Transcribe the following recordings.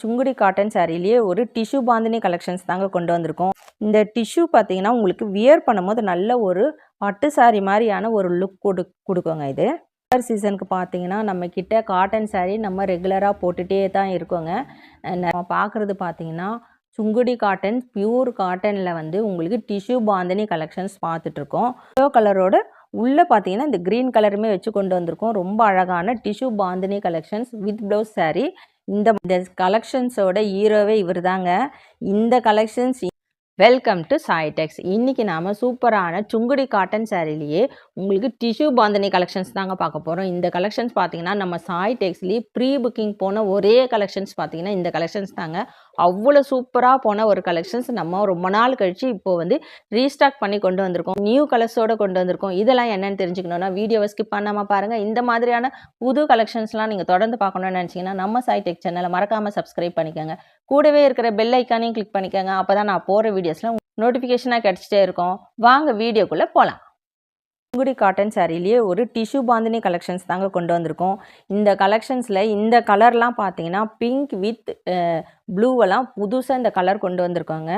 Sungudi cotton சாரிலேயே ஒரு tissue bandhani collections தாங்க கொண்டு வந்திருக்கோம். இந்த டிஷ்யூ பார்த்தீங்கன்னா உங்களுக்கு வியர் பண்ணும்போது நல்ல ஒரு பட்டு சாரி மாதிரியான ஒரு லுக் கொடு கொடுக்குங்க இது. சம்மர் சீசனுக்கு பார்த்தீங்கன்னா நம்ம காட்டன் saree நம்ம ரெகுலராக போட்டுகிட்டே தான் இருக்கோங்க. நம்ம பார்க்குறது பார்த்தீங்கன்னா சுங்குடி காட்டன் பியூர் காட்டனில் வந்து உங்களுக்கு டிஷ்யூ பாந்தினி கலெக்ஷன்ஸ் பார்த்துட்ருக்கோம் எல்லோ கலரோட உள்ளே பார்த்தீங்கன்னா இந்த க்ரீன் கலருமே வச்சு கொண்டு வந்திருக்கோம். ரொம்ப அழகான tissue bandhani collections with blouse sari இந்த இந்த கலெக்ஷன்ஸோட ஹீரோவே இவர் தாங்க இந்த கலெக்ஷன்ஸ் வெல்கம் டு சாய்டெக்ஸ் இன்றைக்கி நாம் சூப்பரான சுங்குடி காட்டன் சாரிலேயே உங்களுக்கு டிஷ்யூ பாந்தனி கலெக்ஷன்ஸ் தாங்க பார்க்க போகிறோம் இந்த கலெக்ஷன்ஸ் பார்த்தீங்கன்னா நம்ம சாய்டெக்ஸ்லேயே ப்ரீ புக்கிங் போன ஒரே கலெக்ஷன்ஸ் பார்த்தீங்கன்னா இந்த கலெக்ஷன்ஸ் தாங்க. அவ்வளோ சூப்பராக போன ஒரு கலெக்ஷன்ஸ் நம்ம ரொம்ப நாள் கழித்து இப்போது வந்து ரீஸ்டாக் பண்ணி கொண்டு வந்திருக்கோம். நியூ கலர்ஸோடு கொண்டு வந்திருக்கோம். இதெல்லாம் என்னென்னு தெரிஞ்சுக்கணுன்னா வீடியோவை ஸ்கிப் பண்ணாமல் பாருங்கள் இந்த மாதிரியான புது கலெக்ஷன்ஸ்லாம் நீங்கள் தொடர்ந்து பார்க்கணும்னு நினச்சிங்கன்னா நம்ம சைடெக் சேனலை மறக்காமல் சப்ஸ்கிரைப் பண்ணிக்கோங்க. கூடவே இருக்கிற பெல் ஐக்கானையும் கிளிக் பண்ணிக்கோங்க. அப்போ தான் நான் போகிற வீடியோஸ்லாம் நோட்டிஃபிகேஷனாக கிடச்சிட்டே இருக்கும். வாங்க வீடியோக்குள்ளே போகலாம் சுங்குடி காட்டன் சாரிலேயே ஒரு டிஷ்யூ பாந்தினி கலெக்ஷன்ஸ் தாங்க கொண்டு வந்திருக்கோம். இந்த கலெக்ஷன்ஸில் இந்த கலர்லாம் பார்த்தீங்கன்னா பிங்க் வித் ப்ளூவெல்லாம் புதுசாக இந்த கலர் கொண்டு வந்திருக்காங்க.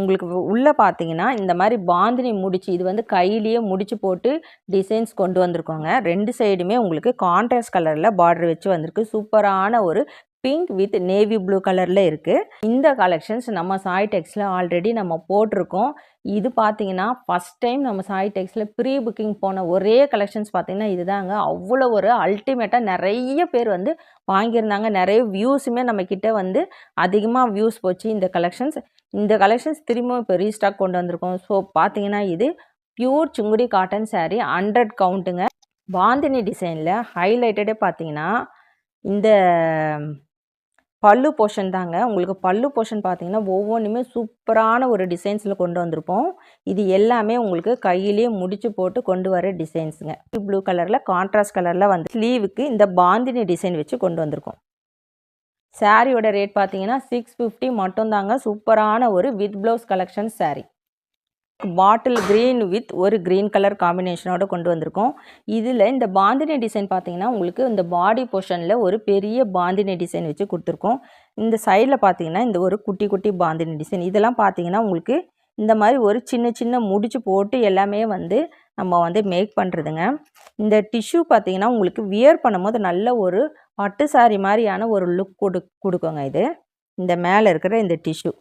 உங்களுக்கு உள்ளே பார்த்தீங்கன்னா இந்த மாதிரி பாந்தினி முடிச்சு இது வந்து கையிலேயே முடிச்சு போட்டு டிசைன்ஸ் கொண்டு வந்திருக்கோங்க. ரெண்டு சைடுமே உங்களுக்கு கான்ட்ராஸ்ட் கலரில் பார்டர் வச்சு வந்திருக்கு. சூப்பரான ஒரு பிங்க் வித் நேவி ப்ளூ கலரில் இருக்குது இந்த கலெக்ஷன்ஸ் நம்ம சாய் டெக்ஸில் ஆல்ரெடி நம்ம போட்டிருக்கோம். இது பார்த்தீங்கன்னா ஃபஸ்ட் டைம் நம்ம சாய் டெக்ஸில் ப்ரீ புக்கிங் போன ஒரே கலெக்ஷன்ஸ் பார்த்தீங்கன்னா இதுதாங்க. அவ்வளோ ஒரு அல்டிமேட்டாக நிறைய பேர் வந்து வாங்கியிருந்தாங்க. நிறைய வியூஸுமே நம்ம வந்து அதிகமாக வியூஸ் போச்சு இந்த கலெக்ஷன்ஸ் இந்த கலெக்ஷன்ஸ் திரும்பவும் இப்போ ரீஸ்டாக் கொண்டு வந்திருக்கோம். ஸோ பார்த்தீங்கன்னா இது pure Sungudi cotton sari hundred கவுண்ட்டுங்க bandhani டிசைனில் ஹைலைட்டடே பார்த்தீங்கன்னா இந்த பல்லு போர்ஷன் தாங்க. உங்களுக்கு பல்லு போர்ஷன் பார்த்தீங்கன்னா ஒவ்வொன்றுமே சூப்பரான ஒரு டிசைன்ஸில் கொண்டு வந்திருப்போம். இது எல்லாமே உங்களுக்கு கையிலேயே முடிச்சு போட்டு கொண்டு வர டிசைன்ஸுங்க ப்ளூ கலரில் கான்ட்ராஸ்ட் கலரில் வந்து ஸ்லீவுக்கு இந்த பாந்தினி டிசைன் வச்சு கொண்டு வந்திருக்கோம். சாரியோட ரேட் பார்த்தீங்கன்னா சிக்ஸ் ஃபிஃப்டி மட்டும்தாங்க சூப்பரான ஒரு with blouse collection sari bottle green with ஒரு க்ரீன் கலர் காம்பினேஷனோட கொண்டு வந்திருக்கோம். இதில் இந்த பாந்தினி டிசைன் பார்த்தீங்கன்னா உங்களுக்கு இந்த பாடி போர்ஷனில் ஒரு பெரிய பாந்தினி டிசைன் வச்சு கொடுத்துருக்கோம். இந்த சைடில் பார்த்தீங்கன்னா இந்த ஒரு குட்டி குட்டி பாந்தினி டிசைன் இதெல்லாம் பார்த்தீங்கன்னா உங்களுக்கு இந்த மாதிரி ஒரு சின்ன சின்ன முடிச்சு போட்டு எல்லாமே வந்து நம்ம வந்து மேக் பண்ணுறதுங்க இந்த டிஷ்யூ பார்த்தீங்கன்னா உங்களுக்கு வியர் பண்ணும்போது நல்ல ஒரு பட்டு சாரி மாதிரியான ஒரு லுக் கொடு கொடுக்குங்க இது. இந்த மேலே இருக்கிற இந்த டிஷ்யூ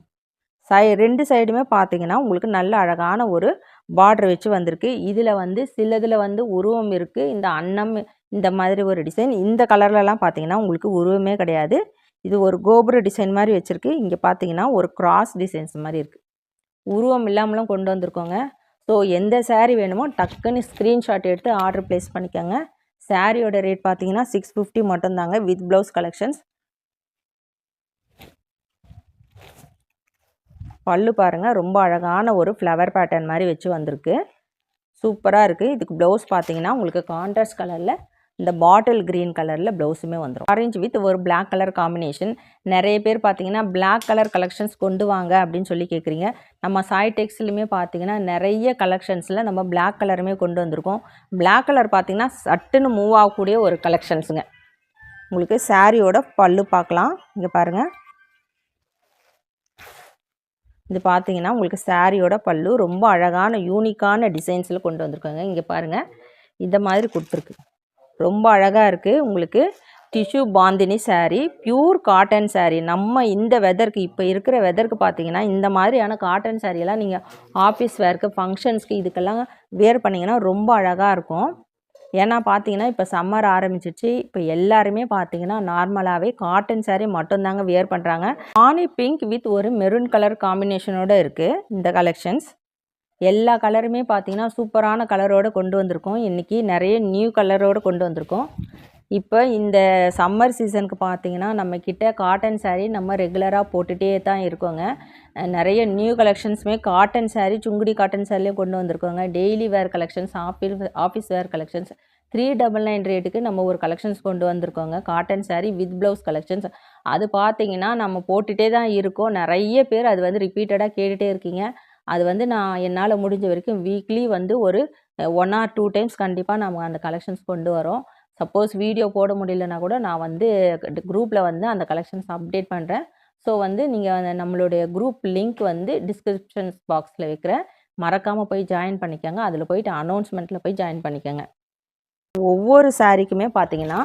சை ரெண்டு சைடுமே பார்த்தீங்கன்னா உங்களுக்கு நல்ல அழகான ஒரு பார்டர் வச்சு வந்திருக்கு. இதில் வந்து சிலதில் வந்து உருவம் இருக்குது இந்த அன்னம் இந்த மாதிரி ஒரு டிசைன் இந்த கலர்லலாம் பார்த்தீங்கன்னா உங்களுக்கு உருவமே கிடையாது. இது ஒரு கோபுர டிசைன் மாதிரி வச்சுருக்கு. இங்கே பார்த்தீங்கன்னா ஒரு கிராஸ் டிசைன்ஸ் மாதிரி இருக்குது உருவம் இல்லாமலும் கொண்டு வந்திருக்கோங்க. ஸோ எந்த சேரீ வேணுமோ டக்குன்னு ஸ்க்ரீன்ஷாட் எடுத்து ஆர்டர் ப்ளேஸ் பண்ணிக்கோங்க. சாரியோட ரேட் பார்த்தீங்கன்னா சிக்ஸ் ஃபிஃப்டி மட்டும்தாங்க வித் ப்ளவுஸ் கலெக்ஷன்ஸ் பல்லு பாருங்கள் ரொம்ப அழகான ஒரு ஃப்ளவர் பேட்டர்ன் மாதிரி வச்சு வந்திருக்கு. சூப்பராக இருக்குது இதுக்கு ப்ளவுஸ் பார்த்தீங்கன்னா உங்களுக்கு கான்ட்ராஸ்ட் கலரில் இந்த பாட்டில் க்ரீன் கலரில் ப்ளவுஸுமே வந்துடும் ஆரஞ்சு வித் ஒரு பிளாக் கலர் காம்பினேஷன் நிறைய பேர் பார்த்தீங்கன்னா பிளாக் கலர் கலெக்ஷன்ஸ் கொண்டு வாங்க அப்படின்னு சொல்லி கேட்குறீங்க நம்ம சாய் டெக்ஸ்லையுமே பார்த்தீங்கன்னா நிறைய கலெக்ஷன்ஸில் நம்ம பிளாக் கலருமே கொண்டு வந்திருக்கோம். பிளாக் கலர் பார்த்தீங்கன்னா சட்டுன்னு மூவ் ஆகக்கூடிய ஒரு கலெக்ஷன்ஸுங்க உங்களுக்கு சாரியோட பல்லு பார்க்கலாம் இங்கே பாருங்கள் இது பார்த்தீங்கன்னா உங்களுக்கு சாரியோட பல்லு ரொம்ப அழகான யூனிக்கான டிசைன்ஸில் கொண்டு வந்திருக்காங்க. இங்கே பாருங்கள் இந்த மாதிரி கொடுத்துருக்கு. ரொம்ப அழகாக இருக்குது உங்களுக்கு tissue bandhani sari pure cotton sari நம்ம இந்த வெதருக்கு இப்போ இருக்கிற வெதருக்கு பார்த்தீங்கன்னா இந்த மாதிரியான காட்டன் சாரியெல்லாம் நீங்கள் ஆஃபீஸ் வேர்க்கு ஃபங்க்ஷன்ஸ்க்கு இதுக்கெல்லாம் வேர் பண்ணிங்கன்னா ரொம்ப அழகாக இருக்கும். ஏன்னா பார்த்தீங்கன்னா இப்போ சம்மர் ஆரம்பிச்சிச்சு இப்போ எல்லாருமே பார்த்தீங்கன்னா நார்மலாகவே காட்டன் சாரீ மட்டும்தாங்க வியர் பண்ணுறாங்க ஆனி பிங்க் வித் ஒரு மெரூன் கலர் காம்பினேஷனோட இருக்குது இந்த கலெக்ஷன்ஸ் எல்லா கலருமே பார்த்தீங்கன்னா சூப்பரான கலரோடு கொண்டு வந்திருக்கோம். இன்றைக்கி நிறைய நியூ கலரோடு கொண்டு வந்திருக்கோம். இப்போ இந்த சம்மர் சீசனுக்கு பார்த்தீங்கன்னா நம்மக்கிட்ட காட்டன் சாரீ நம்ம ரெகுலராக போட்டுகிட்டே தான் இருக்கோங்க. நிறைய நியூ கலெக்ஷன்ஸுமே காட்டன் சாரீ சுங்குடி காட்டன் சாரிலையும் கொண்டு வந்திருக்கோங்க. Daily wear collections office office wear collections three double nine ரேட்டுக்கு நம்ம ஒரு கலெக்ஷன்ஸ் கொண்டு வந்திருக்கோங்க. Cotton sari with blouse collections அது பார்த்தீங்கன்னா நம்ம போட்டுகிட்டே தான் இருக்கோம். நிறைய பேர் அது வந்து ரிப்பீட்டடாக கேட்டுகிட்டே இருக்கீங்க. அது வந்து நான் என்னால் முடிஞ்ச வரைக்கும் வீக்லி வந்து ஒரு ஒன் ஆர் டூ டைம்ஸ் கண்டிப்பாக நம்ம அந்த கலெக்ஷன்ஸ் கொண்டு வரோம். சப்போஸ் வீடியோ போட முடியலனா கூட நான் வந்து குரூப்பில் வந்து அந்த கலெக்ஷன்ஸ் அப்டேட் பண்ணுறேன் ஸோ வந்து நீங்கள் நம்மளுடைய குரூப் லிங்க் வந்து டிஸ்கிரிப்ஷன்ஸ் பாக்ஸில் வைக்கிறேன். மறக்காமல் போய் ஜாயின் பண்ணிக்கோங்க. அதில் போயிட்டு அனௌன்ஸ்மெண்ட்டில் போய் ஜாயின் பண்ணிக்கோங்க. ஒவ்வொரு சாரீக்குமே பார்த்தீங்கன்னா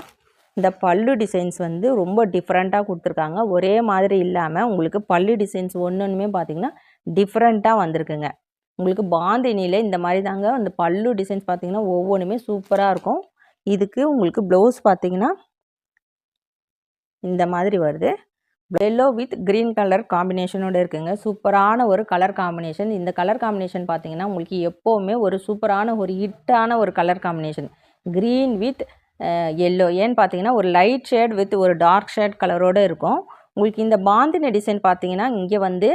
இந்த பல்லு டிசைன்ஸ் வந்து ரொம்ப டிஃப்ரெண்ட்டாக கொடுத்துருக்காங்க. ஒரே மாதிரி இல்லாமல் உங்களுக்கு பல்லு டிசைன்ஸ் ஒன்று ஒன்றுமே பார்த்தீங்கன்னா டிஃப்ரெண்ட்டாக வந்திருக்குங்க. உங்களுக்கு பாந்தினியில் இந்த மாதிரி தாங்க அந்த பல்லு டிசைன்ஸ் பார்த்தீங்கன்னா ஒவ்வொன்றுமே சூப்பராக இருக்கும். இதுக்கு உங்களுக்கு ப்ளவுஸ் பார்த்தீங்கன்னா இந்த மாதிரி வருது. எல்லோ வித் க்ரீன் கலர் காம்பினேஷனோட இருக்குங்க. சூப்பரான ஒரு கலர் காம்பினேஷன் இந்த கலர் காம்பினேஷன் பார்த்தீங்கன்னா உங்களுக்கு எப்போவுமே ஒரு சூப்பரான ஒரு ஹிட்டான ஒரு colour combination green with yellow ஏன்னு பார்த்தீங்கன்னா ஒரு லைட் ஷேட் வித் ஒரு டார்க் ஷேட் கலரோடு இருக்கும். உங்களுக்கு இந்த பாந்தின டிசைன் பார்த்தீங்கன்னா இங்கே வந்து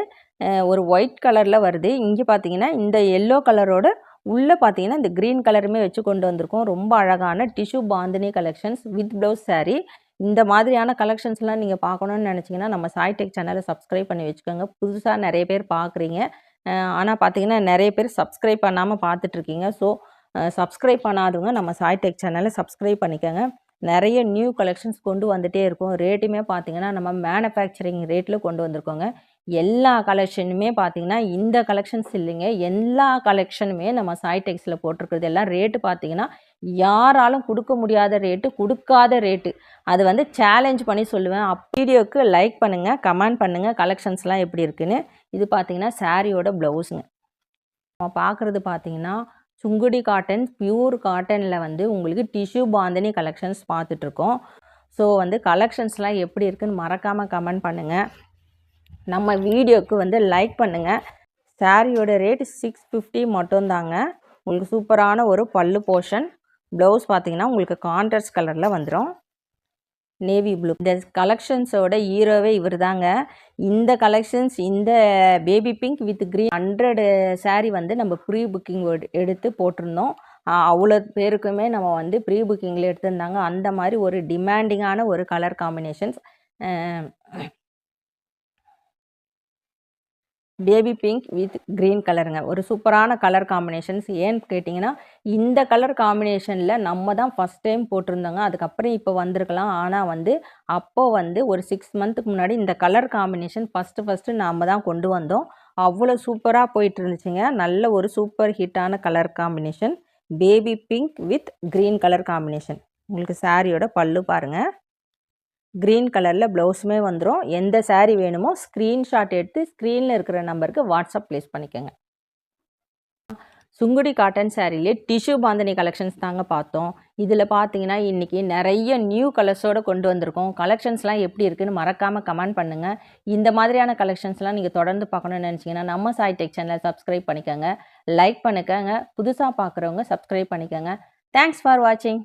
ஒரு ஒயிட் கலரில் வருது. இங்கே பார்த்தீங்கன்னா இந்த எல்லோ கலரோட உள்ளே பார்த்தீங்கன்னா இந்த க்ரீன் கலருமே வச்சு கொண்டு வந்திருக்கோம். ரொம்ப அழகான tissue bandhani collections with blouse sari இந்த மாதிரியான கலெக்ஷன்ஸ்லாம் நீங்கள் பார்க்கணுன்னு நினச்சிங்கன்னா நம்ம சாய்டெக் சேனலை சப்ஸ்கிரைப் பண்ணி வச்சுக்கோங்க. புதுசாக நிறைய பேர் பார்க்குறீங்க. ஆனால் பார்த்தீங்கன்னா நிறைய பேர் சப்ஸ்கிரைப் பண்ணாமல் பார்த்துட்ருக்கீங்க. ஸோ சப்ஸ்கிரைப் பண்ணாதவங்க நம்ம சாய்டெக் சேனலை சப்ஸ்கிரைப் பண்ணிக்கோங்க. நிறைய நியூ கலெக்ஷன்ஸ் கொண்டு வந்துகிட்டே இருக்கும். ரேட்டுமே பார்த்தீங்கன்னா நம்ம மேனுஃபேக்சரிங் ரேட்டில் கொண்டு வந்திருக்கோங்க. எல்லா கலெக்ஷனுமே பார்த்தீங்கன்னா இந்த கலெக்ஷன்ஸ் இல்லைங்க. எல்லா கலெக்ஷனுமே நம்ம சாய்டெக்ஸில் போட்டிருக்கிறது எல்லாம் ரேட்டு பார்த்தீங்கன்னா யாராலும் கொடுக்க முடியாத ரேட்டு கொடுக்காத ரேட்டு அது வந்து சேலஞ்ச் பண்ணி சொல்லுவேன். அப் வீடியோக்கு லைக் பண்ணுங்கள் கமெண்ட் பண்ணுங்கள் கலெக்ஷன்ஸ்லாம் எப்படி இருக்குன்னு. இது பார்த்தீங்கன்னா சாரியோட ப்ளவுஸுங்க நம்ம பார்க்குறது பார்த்தீங்கன்னா சுங்குடி காட்டன் பியூர் காட்டனில் வந்து உங்களுக்கு டிஷ்யூ பாந்தினி கலெக்ஷன்ஸ் பார்த்துட்ருக்கோம் ஸோ வந்து கலெக்ஷன்ஸ்லாம் எப்படி இருக்குன்னு மறக்காமல் கமெண்ட் பண்ணுங்கள் நம்ம வீடியோக்கு வந்து லைக் பண்ணுங்கள் சாரியோட ரேட் சிக்ஸ் ஃபிஃப்டி மட்டும்தாங்க. உங்களுக்கு சூப்பரான ஒரு பல்லு போர்ஷன் ப்ளவுஸ் பார்த்தீங்கன்னா உங்களுக்கு கான்ட்ராஸ்ட் கலரில் வந்துடும் நேவி ப்ளூ இந்த கலெக்ஷன்ஸோட ஹீரோவே இவர் தாங்க இந்த கலெக்ஷன்ஸ் இந்த baby pink with green hundred sari வந்து நம்ம ப்ரீ புக்கிங் எடுத்து போட்டிருந்தோம். அவ்வளோ பேருக்குமே நம்ம வந்து ப்ரீ புக்கிங்கில் எடுத்திருந்தாங்க. அந்த மாதிரி ஒரு டிமாண்டிங்கான ஒரு colour combinations baby pink with green கலருங்க ஒரு சூப்பரான கலர் காம்பினேஷன்ஸ் ஏன்னு கேட்டிங்கன்னா இந்த கலர் காம்பினேஷனில் நம்ம தான் ஃபஸ்ட் டைம் போட்டிருந்தோங்க. அதுக்கப்புறம் இப்போ வந்திருக்கலாம். ஆனால் வந்து அப்போது வந்து ஒரு சிக்ஸ் மந்த்துக்கு முன்னாடி இந்த கலர் காம்பினேஷன் ஃபஸ்ட்டு ஃபஸ்ட்டு நாம் தான் கொண்டு வந்தோம். அவ்வளோ சூப்பராக போயிட்டு இருந்துச்சுங்க நல்ல ஒரு சூப்பர் ஹிட்டான colour combination baby pink with green colour combination உங்களுக்கு சாரியோட பல்லு பாருங்கள் க்ரீன் கலரில் ப்ளவுஸுமே வந்துடும் எந்த சாரீ வேணுமோ ஸ்க்ரீன்ஷாட் எடுத்து ஸ்க்ரீனில் இருக்கிற நம்பருக்கு வாட்ஸ்அப் ப்ளேஸ் பண்ணிக்கோங்க. சுங்குடி காட்டன் சாரீலே டிஷ்யூ பாந்தனி கலெக்ஷன்ஸ் தாங்க பார்த்தோம். இதில் பார்த்தீங்கன்னா இன்றைக்கி நிறைய நியூ கலர்ஸோடு கொண்டு வந்திருக்கோம். கலெக்ஷன்ஸ்லாம் எப்படி இருக்குதுன்னு மறக்காமல் கமெண்ட் பண்ணுங்கள் இந்த மாதிரியான கலெக்ஷன்ஸ்லாம் நீங்கள் தொடர்ந்து பார்க்கணும்னு நினச்சிங்கன்னா நம்ம சாய் டெக் சேனல் சப்ஸ்கிரைப் பண்ணிக்கோங்க. லைக் பண்ணிக்கோங்க. புதுசாக பார்க்குறவங்க சப்ஸ்கிரைப் பண்ணிக்கோங்க. தேங்க்ஸ் ஃபார் வாட்சிங்